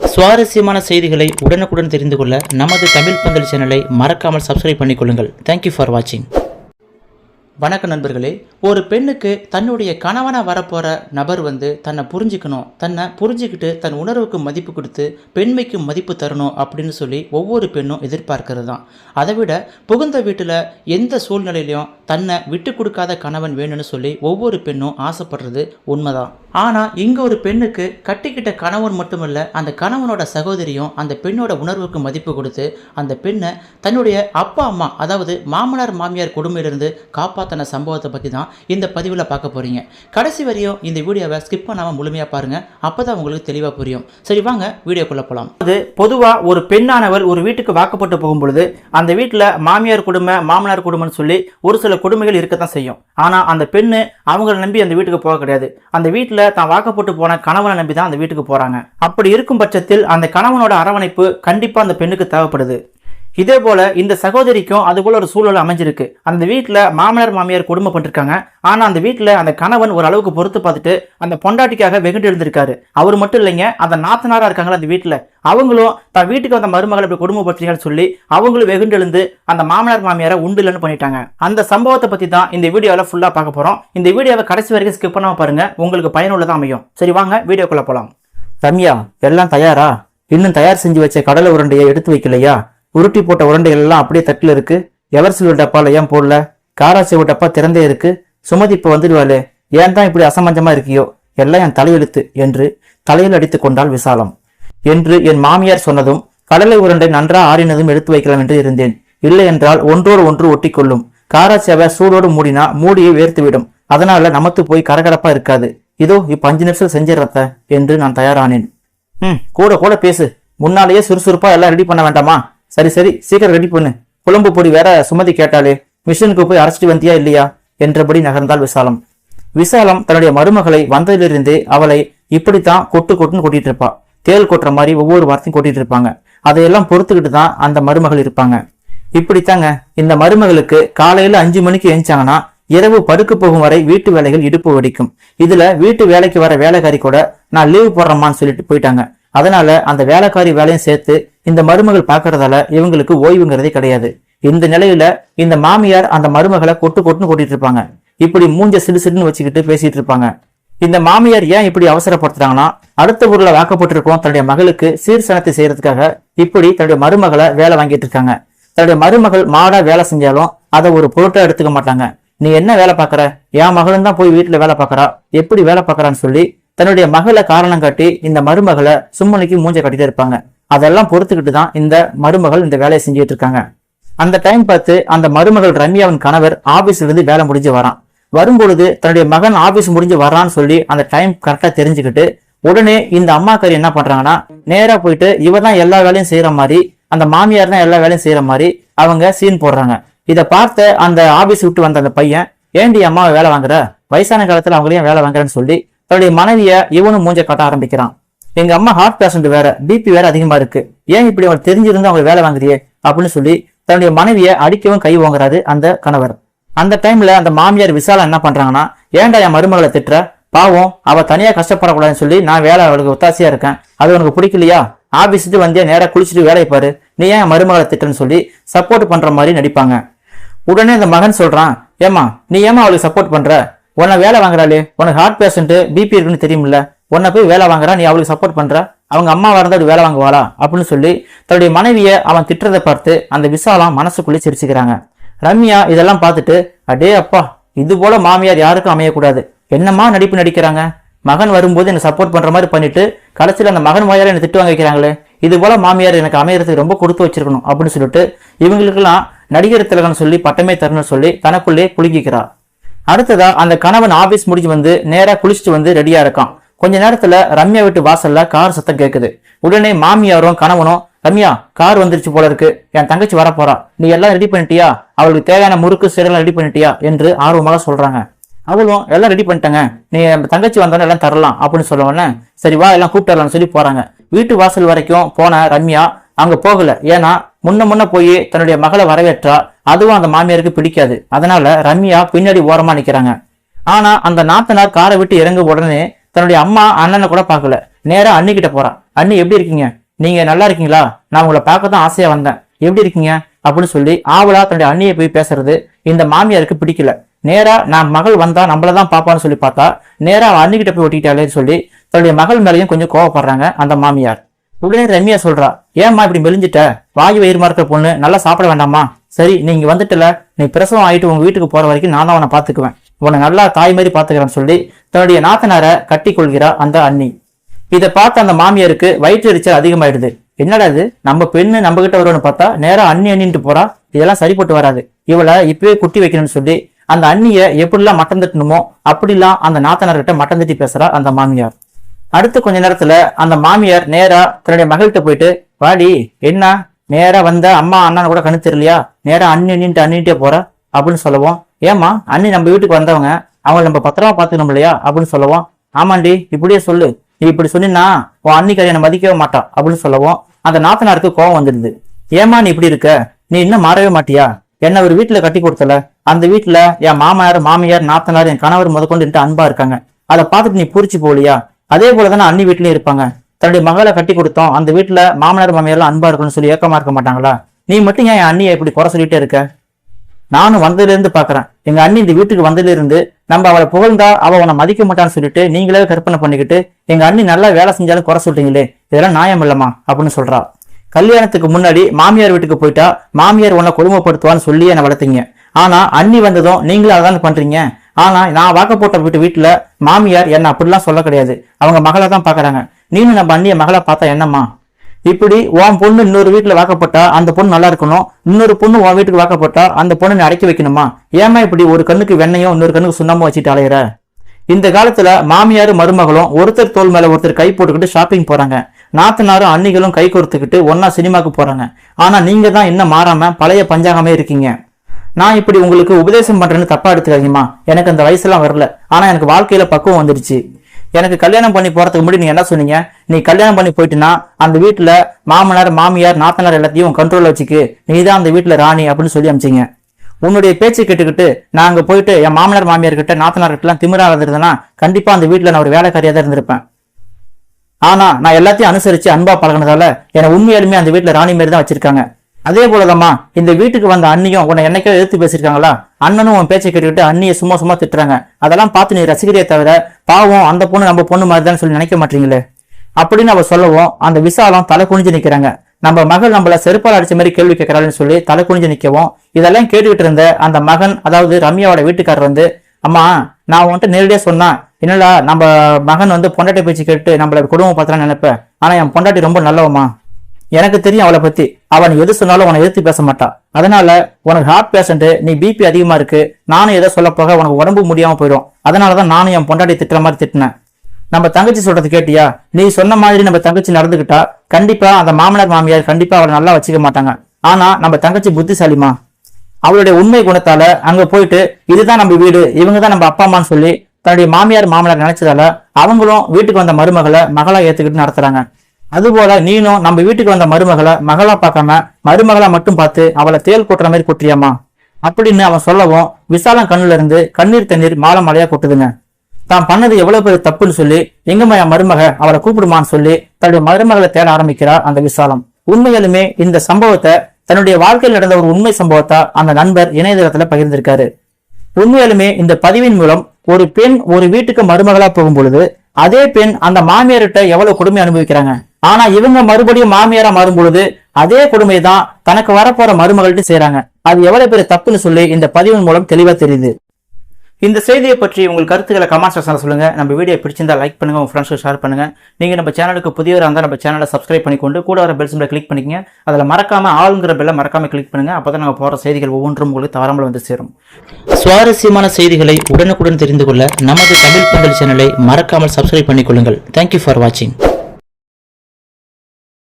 சுவாரஸ்யமான செய்திகளை உடனுக்குடன் தெரிந்து கொள்ள நமது தமிழ் பந்தல் சேனலை மறக்காமல் சப்ஸ்கிரைப் பண்ணிக்கொள்ளுங்கள். தேங்க்யூ ஃபார் வாட்சிங் வணக்கம் நண்பர்களே. ஒரு பெண்ணுக்கு தன்னுடைய கணவனாக வரப்போகிற நபர் வந்து தன்னை புரிஞ்சுக்கணும் தன்னை புரிஞ்சுக்கிட்டு தன் உணர்வுக்கு மதிப்பு கொடுத்து பெண்மைக்கு மதிப்பு தரணும் அப்படின்னு சொல்லி ஒவ்வொரு பெண்ணும் எதிர்பார்க்கிறது தான் அதை விட புகுந்த வீட்டில் எந்த சூழ்நிலையிலையும் தன்னை விட்டு கொடுக்காத கணவன் வேணும்னு சொல்லி ஒவ்வொரு பெண்ணும் ஆசைப்படுறது உண்மைதான். ஆனால் இங்கே ஒரு பெண்ணுக்கு கட்டிக்கிட்ட கணவன் மட்டுமல்ல அந்த கணவனோட சகோதரியும் அந்த பெண்ணோட உணர்வுக்கு மதிப்பு கொடுத்து அந்த பெண்ணை தன்னுடைய அப்பா அம்மா அதாவது மாமனார் மாமியார் கொடுமையிலிருந்து காப்பாற்றின சம்பவத்தை பற்றி தான் இந்த பதிவில் பார்க்க போகிறீங்க கடைசி வரையும் இந்த வீடியோவை ஸ்கிப் பண்ணாமல் முழுமையாக பாருங்கள் அப்போ தான் உங்களுக்கு தெளிவாக புரியும். சரி வாங்க வீடியோக்குள்ளே போகலாம் அது பொதுவாக ஒரு பெண்ணானவர் ஒரு வீட்டுக்கு வாக்கப்பட்டு போகும்பொழுது அந்த வீட்டில் மாமியார் குடும்ப மாமனார் குடும்பம்னு சொல்லி ஒரு சில கொடுமைகள் இருக்கத்தான் செய்யும். ஆனால் அந்த பெண்ணு அவங்கள நம்பி அந்த வீட்டுக்கு போக கிடையாது. அந்த வீட்டில் தான் வாக்கப்பட்டு போன கணவனை நம்பி தான் அந்த வீட்டுக்கு போறாங்க. அப்படி இருக்கும் பட்சத்தில் அந்த கணவனோட அரவணைப்பு கண்டிப்பாக அந்த பெண்ணுக்கு தேவைப்படுது. இதே போல இந்த சகோதரிக்கும் அது போல ஒரு சூழல் அமைஞ்சிருக்கு. அந்த வீட்டில் மாமனார் மாமியார் குடும்பம் பண்ணிருக்காங்க ஆனால் அந்த வீட்டில் அந்த கணவன் ஒரு அளவுக்கு பொறுத்து பார்த்துட்டு அந்த பொண்டாட்டிக்காக வெகுண்டு எழுந்திருக்காரு. அவர் மட்டும் இல்லைங்க அந்த நாத்தனாரா இருக்காங்களா அந்த வீட்டில் அவங்களும் தன் வீட்டுக்கு வந்த மருமகளை இப்படி குடும்பப்படுத்தீங்கன்னு சொல்லி அவங்களும் வெகுண்டு எழுந்து அந்த மாமனார் மாமியாரை உண்டு இல்லைன்னு பண்ணிட்டாங்க. அந்த சம்பவத்தை பற்றி தான் இந்த வீடியோவில் ஃபுல்லாக பார்க்க போகிறோம் இந்த வீடியோவை கடைசி வரைக்கும் ஸ்கிப் பண்ணாமல் பாருங்க. உங்களுக்கு பயனுள்ளதாக அமையும். சரி வாங்க வீடியோக்குள்ளே போகலாம் ரம்யா எல்லாம் தயாரா? இன்னும் தயார் செஞ்சு வச்ச கடலை உருண்டையை எடுத்து வைக்கலையா? உருட்டி போட்ட உருண்டைகள் எல்லாம் அப்படியே தட்டில் இருக்கு. எவர்சில் டப்பால ஏன் போடல? காராச்சேவு டப்பா திறந்தே இருக்கு. சுமதி இப்ப வந்துடுவாளே. ஏன் தான் இப்படி அசமஞ்சமா இருக்கியோ? எல்லாம் என் தலையெழுத்து என்று தலையில் அடித்துக் கொண்டாள் விசாலம். என்று என் மாமியார் சொன்னதும் கடலை உருண்டை நன்றா ஆறினதும் எடுத்து வைக்கலாம் என்று இருந்தேன். இல்லை என்றால் ஒன்றோடு ஒன்று ஒட்டிக்கொள்ளும். காராச்சேவை சூடோடு மூடினா மூடியை வேர்த்துவிடும். அதனால நமத்து போய் கரகரப்பா இருக்காது. இதோ இப்ப அஞ்சு நிமிஷம் செஞ்சிடறத என்று நான் தயாரானேன். ம் கூட கூட பேசு. முன்னாலேயே சுறுசுறுப்பா எல்லாம் ரெடி பண்ண வேண்டாமா? சரி சரி சீக்கிரம் ரெடி பண்ணு. குழம்பு பொடி வேற சுமதி கேட்டாலே மிஷினுக்கு போய் அரைச்சிட்டு வந்தியா இல்லையா? என்றபடி நகர்ந்தாள் விசாலம். விசாலம் தன்னுடைய மருமகளை வந்ததிலிருந்தே அவளை இப்படித்தான் கொட்டு கொட்டுன்னு கொட்டிட்டு இருப்பா. தேள் கொட்டுற மாதிரி ஒவ்வொரு வார்த்தையும் கொட்டிட்டு இருப்பாங்க. அதையெல்லாம் பொறுத்துக்கிட்டு தான் அந்த மருமகள் இருப்பாங்க. இப்படித்தாங்க. இந்த மருமகளுக்கு காலையில அஞ்சு மணிக்கு எழுந்தாங்கன்னா இரவு படுக்க போகும் வரை வீட்டு வேலைகள் இடுப்பு வடிக்கும். இதுல வீட்டு வேலைக்கு வர வேலைக்காரி கூட நான் லீவ் போடுறேம்மான்னு சொல்லிட்டு போயிட்டாங்க. அதனால அந்த வேலைக்காரி வேலையும் சேர்த்து இந்த மருமகள் பாக்குறதால இவங்களுக்கு ஓய்வுங்கிறதே கிடையாது. இந்த நிலையில இந்த மாமியார் அந்த மருமகளை கொட்டு கொட்டுன்னு கொட்டிட்டு இருப்பாங்க. இப்படி மூஞ்ச சிடு சிடுன்னு வச்சுக்கிட்டு பேசிட்டு இருப்பாங்க. இந்த மாமியார் ஏன் இப்படி அவசரப்படுத்துறாங்கன்னா அடுத்த ஊர்ல வாக்கப்பட்டிருக்கோம் தன்னுடைய மகளுக்கு சீர்சனத்தை செய்யறதுக்காக இப்படி தன்னுடைய மருமகளை வேலை வாங்கிட்டு இருக்காங்க. தன்னுடைய மருமகள் மாடா வேலை செஞ்சாலும் அதை ஒரு பொருட்டா எடுத்துக்க மாட்டாங்க. நீ என்ன வேலை பார்க்குற? என் மகளும் தான் போய் வீட்டுல வேலை பார்க்குறா. எப்படி வேலை பார்க்கறான்னு சொல்லி தன்னுடைய மகளை காரணம் காட்டி இந்த மருமகளை சும்மனுக்கு மூஞ்ச கட்டிட்டு இருப்பாங்க. அதெல்லாம் பொறுத்துக்கிட்டு தான் இந்த மருமகள் இந்த வேலையை செஞ்சுட்டு இருக்காங்க. அந்த டைம் பார்த்து அந்த மருமகள் ரம்யாவின் கணவர் ஆபீஸ்ல இருந்து வேலை முடிஞ்சு வரான். வரும்பொழுது தன்னுடைய மகன் ஆபீஸ் முடிஞ்சு வரான்னு சொல்லி அந்த டைம் கரெக்டா தெரிஞ்சுக்கிட்டு உடனே இந்த அம்மாக்காரி என்ன பண்றாங்கன்னா நேரா போயிட்டு இவ தான் எல்லா வேலையும் செய்யற மாதிரி அந்த மாமியார் தான் எல்லா வேலையும் செய்யற மாதிரி அவங்க சீன் போடுறாங்க. இதை பார்த்த அந்த ஆபீஸ் விட்டு வந்த அந்த பையன் ஏண்டி அம்மாவை வேலை வாங்குற? வயசான காலத்துல அவங்களையும் வேலை வாங்குறேன்னு சொல்லி தன்னுடைய மனைவிய இவனும் மூஞ்ச காட்ட ஆரம்பிக்கிறான். எங்க அம்மா ஹார்ட் பேஷண்ட் வேற பிபி வேற அதிகமா இருக்கு. ஏன் இப்படி அவர் தெரிஞ்சிருந்து அவங்க வேலை வாங்குறியே? அப்படின்னு சொல்லி தன்னுடைய மனைவியை அடிக்கவும் கை வாங்குறாரு அந்த கணவர். அந்த டைம்ல அந்த மாமியார் விசாலம் என்ன பண்றாங்கன்னா ஏன்டா என் மருமகளை திட்டுற? பாவம் அவ தனியா கஷ்டப்படக்கூடாதுன்னு சொல்லி நான் வேலை அவளுக்கு ஒத்தாசியா இருக்கேன். அது உனக்கு பிடிக்கலையா? ஆபீஸ்க்கு வந்தே நேரா குளிச்சுட்டு வேலையை பாரு. நீ ஏன் மருமகளை திட்டுன்னு சொல்லி சப்போர்ட் பண்ற மாதிரி நடிப்பாங்க. உடனே அந்த மகன் சொல்றான் ஏமா நீ ஏமா அவளுக்கு சப்போர்ட் பண்ற? உன்னை வேலை வாங்குறாளே உனக்கு ஹார்ட் பேஷண்ட்டு பிபி இருக்குன்னு தெரியுமில்ல உன்னை போய் வேலை வாங்குறா நீ அவளுக்கு சப்போர்ட் பண்ற அவங்க அம்மா வரந்த அப்படி வேலை வாங்குவாளா? அப்படின்னு சொல்லி தன்னுடைய மனைவியை அவன் திட்டுறதை பார்த்து அந்த விசாலாம் மனசுக்குள்ளே சிரிச்சுக்கிறாங்க. ரம்யா இதெல்லாம் பார்த்துட்டு அடே அப்பா இது போல மாமியார் யாருக்கும் அமையக்கூடாது. என்னம்மா நடிப்பு நடிக்கிறாங்க? மகன் வரும்போது என்னை சப்போர்ட் பண்ற மாதிரி பண்ணிட்டு கடைசியில் அந்த மகன் வாயால் என்ன திட்டு வாங்க வைக்கிறாங்களே இது போல மாமியார் எனக்கு அமையறதுக்கு ரொம்ப கொடுத்து வச்சிருக்கணும் அப்படின்னு சொல்லிட்டு இவங்களுக்கெல்லாம் நடிகர் திலகன் சொல்லி பட்டமே தரணும்னு சொல்லி தனக்குள்ளே குலுக்கிக்கிறார் அடுத்ததா அந்த கணவன் ஆபீஸ் முடிஞ்சு வந்து நேரா குளிச்சுட்டு வந்து ரெடியா இருக்கான். கொஞ்ச நேரத்துல ரம்யா வீட்டு வாசல்ல கார் சத்தம் கேக்குது. உடனே மாமியாரும் கணவனும் ரம்யா கார் வந்துருச்சு போல இருக்கு. என் தங்கச்சி வர போறா நீ எல்லாம் ரெடி பண்ணிட்டியா? அவளுக்கு தேவையான முறுக்கு சீரெல்லாம் ரெடி பண்ணிட்டியா? என்று ஆர்வமாக சொல்றாங்க. அவளும் எல்லாம் ரெடி பண்ணிட்டாங்க. நீ என் தங்கச்சி வந்தோடனே எல்லாம் தரலாம் அப்படின்னு சொல்ல உடனே சரி வா எல்லாம் கூப்பிட்டு சொல்லி போறாங்க. வீட்டு வாசல் வரைக்கும் போன ரம்யா அங்க போகல. ஏன்னா முன்ன முன்ன போய் தன்னுடைய மகளை வரவேற்றா அதுவும் அந்த மாமியாருக்கு பிடிக்காது. அதனால ரம்யா பின்னாடி ஓரமா நிக்கிறாங்க. ஆனா அந்த நாத்தனார் காரை விட்டு இறங்க உடனே தன்னுடைய அம்மா அண்ணனை கூட பார்க்கல. நேரா அண்ணி கிட்ட போறான் அண்ணி எப்படி இருக்கீங்க? நீங்க நல்லா இருக்கீங்களா? நான் உங்களை பார்க்க தான் ஆசையா வந்தேன். எப்படி இருக்கீங்க? அப்படின்னு சொல்லி ஆவலா தன்னுடைய அண்ணியை போய் பேசுறது இந்த மாமியாருக்கு பிடிக்கல. நேரா நான் மகள் வந்தா நம்மள தான் பாப்பான்னு சொல்லி பார்த்தா நேரா அண்ணிக்கிட்ட போய் ஒட்டிக்கிட்டாலேன்னு சொல்லி தன்னுடைய மகள் மேலேயும் கொஞ்சம் கோவப்படுறாங்க அந்த மாமியார். உடனே ரம்யா சொல்றா ஏம்மா இப்படி மெலிஞ்சிட்ட? வாயு வயிறுமா இருக்கிற பொண்ணு நல்லா சாப்பிட வேண்டாமா? சரி நீங்க வந்துட்டல நீ பிரசவம் ஆயிட்டு உங்க வீட்டுக்கு போற வரைக்கும் நான் தான் உன்னை பாத்துக்குவேன் உன்னை நல்லா தாய் மாதிரி பாத்துக்கிறேன்னு சொல்லி தன்னுடைய நாத்தனாரை கட்டி கொள்கிறா அந்த அண்ணி. இதை பார்த்த அந்த மாமியாருக்கு வயிற்று எரிச்சல் அதிகமாயிடுது. என்னடா இது? நம்ம பெண்ணு நம்ம கிட்ட வரும்னு பார்த்தா நேரம் அண்ணி அண்ணின்ட்டு போறா. இதெல்லாம் சரிப்பட்டு வராது. இவளை இப்பவே குட்டி வைக்கணும்னு சொல்லி அந்த அண்ணிய எப்படிலாம் மட்டம் தட்டணுமோ அப்படிலாம் அந்த நாத்தனார்கிட்ட மட்டம் தட்டி பேசுறா அந்த மாமியார். அடுத்து கொஞ்ச நேரத்துல அந்த மாமியார் நேரா தன்னுடைய மகள்கிட்ட போயிட்டு வாடி என்ன? நேரா வந்த அம்மா அண்ணன் கூட கண்ணு தெரியலையா? நேரா அண்ணி அண்ணின்ட்டு அண்ணிட்டே போற அப்படின்னு சொல்லுவோம். ஏமா அண்ணி நம்ம வீட்டுக்கு வந்தவங்க அவங்க நம்ம பத்திரமா பாத்துக்கணும் இல்லையா? அப்படின்னு சொல்லுவோம். ஆமாண்டி இப்படியே சொல்லு. நீ இப்படி சொன்னா உன் அன்னிக்காரி என்னை மதிக்கவே மாட்டா அப்படின்னு சொல்லுவோம். அந்த நாத்தனாருக்கு கோவம் வந்துடுது. ஏமா நீ இப்படி இருக்க? நீ இன்னும் மாறவே மாட்டியா? என்ன ஒரு வீட்டுல கட்டி கொடுத்தல? அந்த வீட்டுல என் மாமனார் மாமியார் நாத்தனார் என் கணவர் முதற்கொண்டு அன்பா இருக்காங்க. அதை பார்த்துட்டு நீ பூரிச்சு போலியா அதே போலதானே அண்ணி வீட்லயும் இருப்பாங்க. தன்னுடைய மகளை கட்டி கொடுத்தோம். அந்த வீட்டுல மாமனார் மாமியார்லாம் அன்பா இருக்கணும்னு சொல்லி ஏக்கமா இருக்க மாட்டாங்களா? நீ மட்டும் ஏன் என் அண்ணியை இப்படி குறை சொல்லிட்டே இருக்க? நானும் வந்ததுலேருந்து பார்க்குறேன் எங்கள் அண்ணி இந்த வீட்டுக்கு வந்ததுலேருந்து நம்ம அவளை புகழ்ந்தா அவள் உன்னை மதிக்க மாட்டான்னு சொல்லிட்டு நீங்களே கற்பனை பண்ணிக்கிட்டு எங்கள் அண்ணி நல்லா வேலை செஞ்சாலும் குறை சொல்றீங்களே இதெல்லாம் நியாயம் இல்லைம்மா அப்படின்னு சொல்கிறா கல்யாணத்துக்கு முன்னாடி மாமியார் வீட்டுக்கு போயிட்டா மாமியார் உன்னை கொடுமைப்படுத்துவான்னு சொல்லி என்னை வளர்த்தீங்க. ஆனால் அண்ணி வந்ததும் நீங்களும் அதான் பண்ணுறீங்க ஆனா நான் வாக்கப்போட்ட வீட்டு வீட்டுல மாமியார் என்ன அப்படிலாம் சொல்ல கிடையாது. அவங்க மகளை தான் பாக்குறாங்க. நீனும் நம்ம அண்ணிய மகளை பார்த்தா என்னம்மா? இப்படி உன் பொண்ணு இன்னொரு வீட்டுல வாக்கப்பட்டா அந்த பொண்ணு நல்லா இருக்கணும். இன்னொரு பொண்ணு உன் வீட்டுக்கு வாக்கப்பட்டா அந்த பொண்ணு நீ அடக்கி வைக்கணுமா? ஏமா இப்படி ஒரு கண்ணுக்கு வெண்ணையும் இன்னொரு கண்ணுக்கு சுண்ணாமும் வச்சுட்டு அலையிற? இந்த காலத்துல மாமியாரும் மருமகளும் ஒருத்தர் தோல் மேல ஒருத்தர் கை போட்டுக்கிட்டு ஷாப்பிங் போறாங்க. நாத்தனாரும் அன்னிகளும் கை கொடுத்துக்கிட்டு ஒன்னா சினிமாக்கு போறாங்க. ஆனா நீங்க தான் இன்னும் மாறாம பழைய பஞ்சாங்கமே இருக்கீங்க. நான் இப்படி உங்களுக்கு உபதேசம் பண்றேன்னு தப்பா எடுத்துக்காதீங்கம்மா. எனக்கு அந்த வயசுலாம் வரல. ஆனா எனக்கு வாழ்க்கையில பக்குவம் வந்துருச்சு எனக்கு கல்யாணம் பண்ணி போறதுக்கு முன்னாடி நீங்க என்ன சொன்னீங்க? நீ கல்யாணம் பண்ணி போயிட்டுனா அந்த வீட்டுல மாமனார் மாமியார் நாத்தனார் எல்லாத்தையும் கண்ட்ரோல்ல வச்சுக்கு நீ தான் அந்த வீட்டுல ராணி அப்படின்னு சொல்லி அமிச்சிங்க உன்னுடைய பேச்சு கேட்டுக்கிட்டு நான் அங்க போயிட்டு என் மாமனார் மாமியார் கிட்ட நாத்தனார் கிட்ட எல்லாம் திமிரா இருந்ததுன்னா கண்டிப்பா அந்த வீட்டுல நான் ஒரு வேலைக்காரியா தான் இருந்திருப்பேன். ஆனா நான் எல்லாத்தையும் அனுசரிச்சு அன்பா பழகினதால என்னை உண்மையாலுமே அந்த வீட்டுல ராணி மாரி தான் வச்சிருக்காங்க. அதே போலதாம்மா இந்த வீட்டுக்கு வந்த அண்ணியும் உன்னை என்னைக்கோ எதிர்த்து பேசியிருக்காங்களா? அண்ணனும் உன் பேச்சை கேட்டுக்கிட்டு அண்ணியை சும்மா சும்மா திட்டுறாங்க. அதெல்லாம் பார்த்து நீ ரசிக்கிறியே தவிர பாவம் அந்த பொண்ணு நம்ம பொண்ணு மாதிரி தான் சொல்லி நினைக்க மாட்டீங்களே? அப்படின்னு அவ சொல்லவும் அந்த விசாலம் தலை குனிஞ்சு நிக்கிறாங்க. நம்ம மகள் நம்மள செருப்பால் அடிச்ச மாதிரி கேள்வி கேட்கறாருன்னு சொல்லி தலை குனிஞ்சு நிக்கவும் இதெல்லாம் கேட்டுக்கிட்டு இருந்த அந்த மகன் அதாவது ரம்யாவோட வீட்டுக்காரர் வந்து அம்மா நான் உன்கிட்ட நேரடியா சொன்னா என்னடா நம்ம மகன் வந்து பொண்டாட்டி பேச்சு கேட்டு நம்மள குடும்பம் பார்த்தலாம் நினைப்பேன் ஆனா என் பொண்டாட்டி ரொம்ப நல்லவம்மா. எனக்கு தெரியும் அவளை பத்தி. அவன் எது சொன்னாலும் உன்னை எதிர்த்து பேச மாட்டான் அதனால உனக்கு ஹார்ட் பேஷண்ட் நீ பிபி அதிகமா இருக்கு. நானும் எதை சொல்ல போக உனக்கு உடம்பு முடியாம போயிடும். அதனாலதான் நானும் என் பொண்டாடி திட்டுற மாதிரி திட்டினேன். நம்ம தங்கச்சி சொல்றது கேட்டியா? நீ சொன்ன மாதிரி நம்ம தங்கச்சி நடந்துகிட்டா கண்டிப்பா அந்த மாமனார் மாமியார் கண்டிப்பா அவளை நல்லா வச்சுக்க மாட்டாங்க. ஆனா நம்ம தங்கச்சி புத்திசாலிமா அவளுடைய உண்மை குணத்தால அங்க போயிட்டு இதுதான் நம்ம வீடு இவங்க தான் நம்ம அப்பா அம்மான்னு சொல்லி தன்னுடைய மாமியார் மாமனார் நினைச்சதால அவங்களும் வீட்டுக்கு வந்த மருமகளை மகளா ஏத்துக்கிட்டு நடத்துறாங்க. அதுபோல நீனும் நம்ம வீட்டுக்கு வந்த மருமகளை மகளா பார்க்காம மருமகளா மட்டும் பார்த்து அவளை தேல் கொட்டுற மாதிரி கொட்டியாமா அப்படின்னு அவன் சொல்லவும் விசாலம் கண்ணுல இருந்து கண்ணீர் தண்ணீர் மாலை மாலையா கொட்டுதுங்க. தான் பண்ணது எவ்வளவு பெரிய தப்புன்னு சொல்லி எங்கம்மா என் மருமக? அவளை கூப்பிடுமான்னு சொல்லி தன்னுடைய மருமகளை தேட ஆரம்பிக்கிறா அந்த விசாலம். உண்மையிலுமே இந்த சம்பவத்தை தன்னுடைய வாழ்க்கையில் நடந்த ஒரு உண்மை சம்பவத்தை அந்த நண்பர் இணையதளத்துல பகிர்ந்திருக்காரு. உண்மையாலுமே இந்த பதிவின் மூலம் ஒரு பெண் ஒரு வீட்டுக்கு மருமகளா போகும் பொழுது அதே பெண் அந்த மாமியார்கிட்ட எவ்வளவு கொடுமை அனுபவிக்கிறாங்க. ஆனா இவங்க மறுபடியும் மாமியாரா மாறும் பொழுது அதே கொடுமை தான் தனக்கு வரப்போற மருமகள்கிட்ட செய்யறாங்க அது எவ்வளவு பெரிய தப்புன்னு சொல்லி இந்த பதிவின் மூலம் தெளிவா தெரியுது. இந்த செய்தியை பற்றி உங்கள் கருத்துக்களை கமெண்ட் செக்ஷனில் சொல்லுங்க. நம்ம வீடியோ பிடிச்சிருந்தா லைக் பண்ணுங்கள் உங்கள் ஃப்ரெண்ட்ஸ்க்கு ஷேர் பண்ணுங்கள் நீங்கள் நம்ம சேனலுக்கு புதியவராக இருந்தால் நம்ம சேனலை சப்ஸ்கிரைப் பண்ணிக்கொண்டு கூட வர பெல் சிம்பிளை கிளிக் பண்ணிக்கங்க. அதில் மறக்காமல் ஆளுங்கிற பெல்லை மறக்காமல் கிளிக் அப்போ தான் நாங்கள் போகிற செய்திகள் ஒவ்வொன்றும் உங்களுக்கு தவறாமல் வந்து சேரும். சுவாரஸ்யமான செய்திகளை உடனுக்குடன் தெரிந்து கொள்ள நமது தமிழ் பந்தல் சேனலை மறக்காமல் சப்ஸ்கிரைப் பண்ணிக்கொள்ளுங்கள். தேங்க்யூ ஃபார் வாட்சிங்